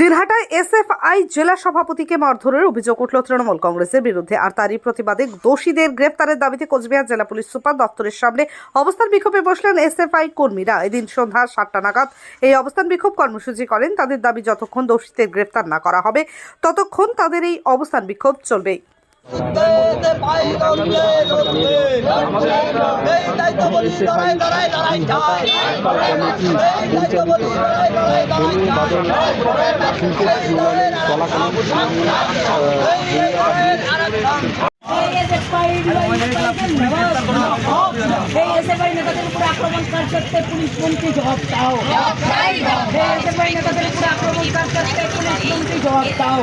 দিনহাটায় SFI জেলা সভাপতিকে মারধরের অভিযোগ উঠল তৃণমূল কংগ্রেসের বিরুদ্ধে, আর তারই প্রতিবাদে দোষীদের গ্রেপ্তারের দাবিতে কোচবিহার জেলা পুলিশ সুপার দপ্তরের সামনে অবস্থান বিক্ষোভে বসলেন এসএফআই কর্মীরা। এদিন সন্ধ্যা সাতটা নাগাদ এই অবস্থান বিক্ষোভ কর্মসূচি করেন। তাদের দাবি, যতক্ষণ দোষীদের গ্রেপ্তার না করা হবে, ততক্ষণ তাদের এই অবস্থান বিক্ষোভ চলবে দে পাই দৌড়লে দৌড়লে এই দায়িত্ব বলি লড়াই লড়াই লড়াই চাই এই দায়িত্ব বলি লড়াই লড়াই লড়াই চাই এই দলের এই দলের আরেকজন এসএফআই নেতাদের উপরে আক্রমণ করতে পুলিশ মন্ত্রী জবাব দাও এসএফআই নেতাদের উপরে আক্রমণ করতে পুলিশ মন্ত্রী জবাব দাও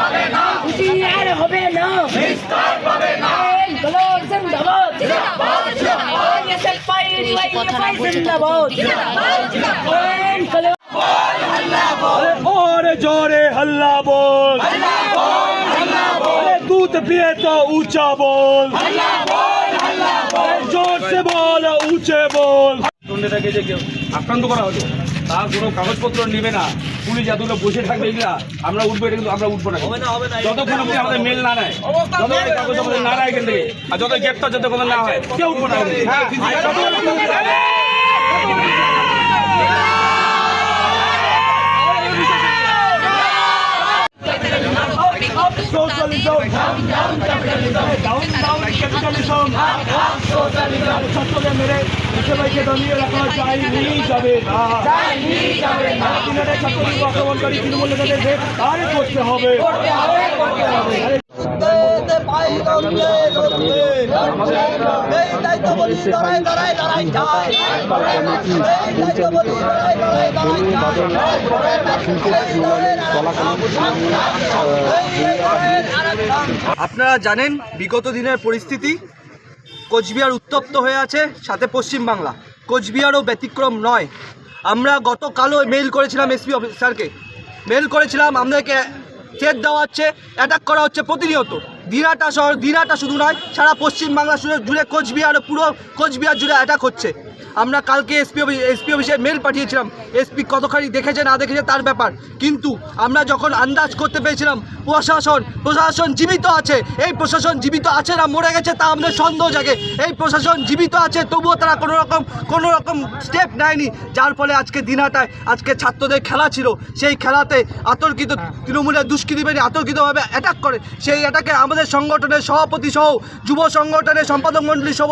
হবে না হুঁশিয়ার হবে না এই বলো জিন্দাবাদ এই বেশি কথা না বলছে জোরে হল্লা বল। দুধ পিয়ে তো উঁচা বল। জোর সে বল উঁচে বল। আক্রান্ত করা হলো তার কোনো কাগজপত্র নেবে না। পুলিশ এতগুলো বসে থাকবে এগুলা আমরা উঠবো এটা কিন্তু আমরা উঠবো না যতক্ষণ অব্দি আমাদের মেল না নেয় যতক্ষণ কাগজপত্র না নেয় এখান থেকে আর যত গ্রেপ্তার যতক্ষণ না হয় কেউ উঠবো না হ্যাঁ Socialism, down, down, capitalism, down, down, capitalism, up, up, socialism. ছাত্রদের মেরে সবাইকে দমিয়ে রাখা যায়নি যাবে না ছাত্রলীগ আক্রমণকারী তৃণমূল নেতাদের গ্রেফতার করতে হবে। আপনারা জানেন বিগত দিনের পরিস্থিতি? কোচবিহার উত্তপ্ত হয়ে আছে, সাথে পশ্চিমবাংলা কোচবিহারও ব্যতিক্রম নয়। আমরা গতকালও মেইল করেছিলাম এসপি অফিসারকে মেল করেছিলাম, আমাদেরকে চেক দেওয়া হচ্ছে অ্যাটাক করা হচ্ছে প্রতিনিয়ত। দিনাটা শহর দিনাটা শুধু নয় সারা পশ্চিম বাংলা জুড়ে জুড়ে কোচবিহার পুরো কোচবিহার জুড়ে অ্যাটাক হচ্ছে। আমরা কালকে এসপি এসপি অফিসে মেল পাঠিয়েছিলাম এসপি কতখানি দেখেছে না দেখেছে তার ব্যাপার। কিন্তু আমরা যখন আন্দাজ করতে পেরেছিলাম প্রশাসন প্রশাসন জীবিত আছে এই প্রশাসন জীবিত আছে না মরে গেছে তা আমাদের সন্দেহ জাগে। এই প্রশাসন জীবিত আছে তবুও তারা কোনো রকম কোনো রকম স্টেপ নেয়নি। যার ফলে আজকে দিনহাটায় আজকে ছাত্রদের খেলা ছিল। সেই খেলাতে আতর্কিত তৃণমূলের দুষ্কৃতিবাদী আতর্কিতভাবে অ্যাটাক করে। সেই অ্যাটাকে আমাদের সংগঠনের সভাপতি সহ যুব সংগঠনের সম্পাদক মণ্ডলী সহ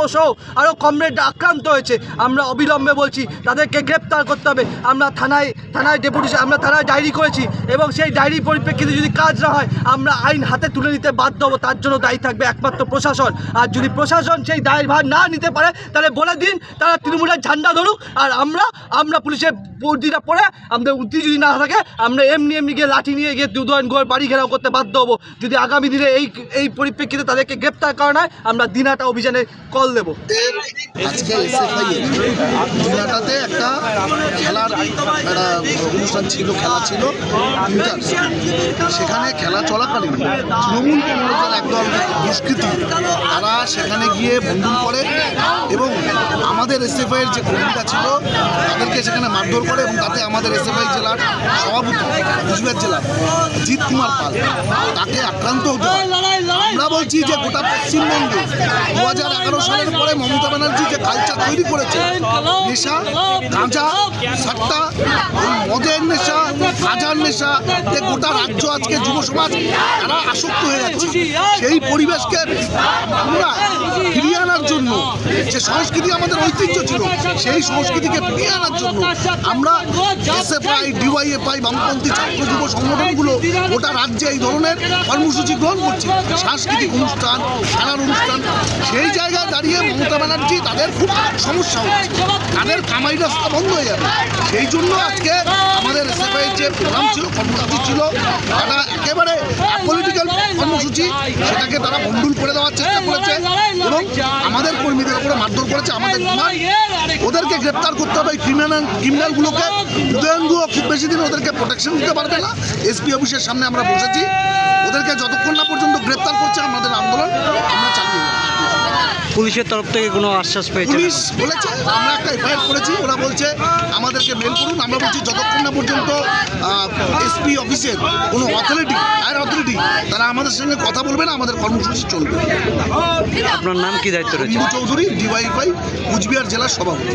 আরও কমরেড আক্রান্ত হয়েছে। আমরা অবিলম্বে বলছি, তাদেরকে গ্রেপ্তার করতে হবে। আমরা থানায় থানায় ডেপুটি আমরা থানায় ডায়েরি করেছি এবং সেই ডায়েরি পরিপ্রেক্ষিতে যদি কাজ না হয়, আমরা আইন হাতে তুলে নিতে বাধ্য হব। তার জন্য দায়ী থাকবে একমাত্র প্রশাসন। আর যদি প্রশাসন সেই দায়ের ভার না নিতে পারে, তাহলে বলে দিন, তারা তৃণমূলের ঝান্ডা ধরুক। আর আমরা আমরা পুলিশের বর্দিটা পরে আমাদের উদ্দি যদি না থাকে, আমরা এমনি এমনি গিয়ে লাঠি নিয়ে গিয়ে দুদন গোর বাড়ি ঘেরাও করতে বাধ্য হব। যদি আগামী দিনে এই এই পরিপ্রেক্ষিতে তাদেরকে গ্রেপ্তার করা হয় আমরা দিনাটা অভিযানে কল দেবো। আজকে একটা খেলার অনুষ্ঠান ছিল, খেলা ছিল সেখানে খেলা চলাকালীন তৃণমূল কংগ্রেসের একদল দুষ্কৃতী, তারা সেখানে গিয়ে বন্ধন করে এবং আমাদের এসএফআই যে কর্মীরা ছিল, তাদেরকে সেখানে মারধর করে এবং তাতে আমাদের এসএফআই জেলার সভাপতি কুচবিহার জেলার জিৎ কুমার পাল, তাকে আক্রান্ত হতে হয়। আমরা বলছি যে গোটা পশ্চিমবঙ্গে দু হাজার এগারো সালের পরে মমতা ব্যানার্জি যে কালচার তৈরি করেছে, নেশা, গাঁজা, সাট্টা, মদের নেশা, গাঁজার নেশা, যে গোটা রাজ্য আজকে যুব সমাজ তারা আসক্ত হয়ে যাচ্ছে। সেই পরিবেশকে আমরা যে সংস্কৃতি আমাদের ঐতিহ্য ছিল, সেই সংস্কৃতিকে ফিরিয়ে আনার জন্য আমরা এসএফআই ডিওয়াইএফআই বামপন্থী ছাত্র যুব সংগঠনগুলো গোটা রাজ্যে এই ধরনের কর্মসূচি গ্রহণ করছে। সাংস্কৃতিক অনুষ্ঠান, খেলার অনুষ্ঠান, সেই জায়গায় দাঁড়িয়ে মমতা ব্যানার্জি তাদের খুব সমস্যা হচ্ছে। তাদের কামাই রাস্তা বন্ধ হয়ে যাবে। সেই জন্য আজকে আমাদের যে প্রোগ্রাম ছিল, কর্মসূচি ছিল, তারা একেবারে পলিটিক্যাল কর্মসূচি, সেটাকে তারা বন্ডুল করে দেওয়ার চেষ্টা করেছে এবং আমাদের কর্মীদের উপরে মারধর করেছে, আমাদের ওদেরকে গ্রেপ্তার করতে হবে ক্রিমিনাল ক্রিমিনালগুলোকে উদয়নগুলো খুব বেশি দিন ওদেরকে প্রোটেকশন দিতে পারবে না। এসপি অফিসের সামনে আমরা বসেছি। ওদেরকে যতক্ষণ না পর্যন্ত গ্রেপ্তার করছে আমাদের আন্দোলন, আমরা চালিয়ে পুলিশের তরফ থেকে কোনো আশ্বাস পেয়েছে পুলিশ বলেছে আমরা একটা এফআইআর করেছি ওরা বলছে আমাদেরকে মেল করুন আমরা বলছি যতক্ষণ না পর্যন্ত এসপি অফিসের কোনো অথরিটি হায়ার অথরিটি তারা আমাদের সঙ্গে কথা বলবে না আমাদের কর্মসূচি চলবে। আপনার নাম কি দায়িত্ব রয়েছে? চৌধুরী ডিওয়াইফাই কুচবিহার জেলার সভাপতি।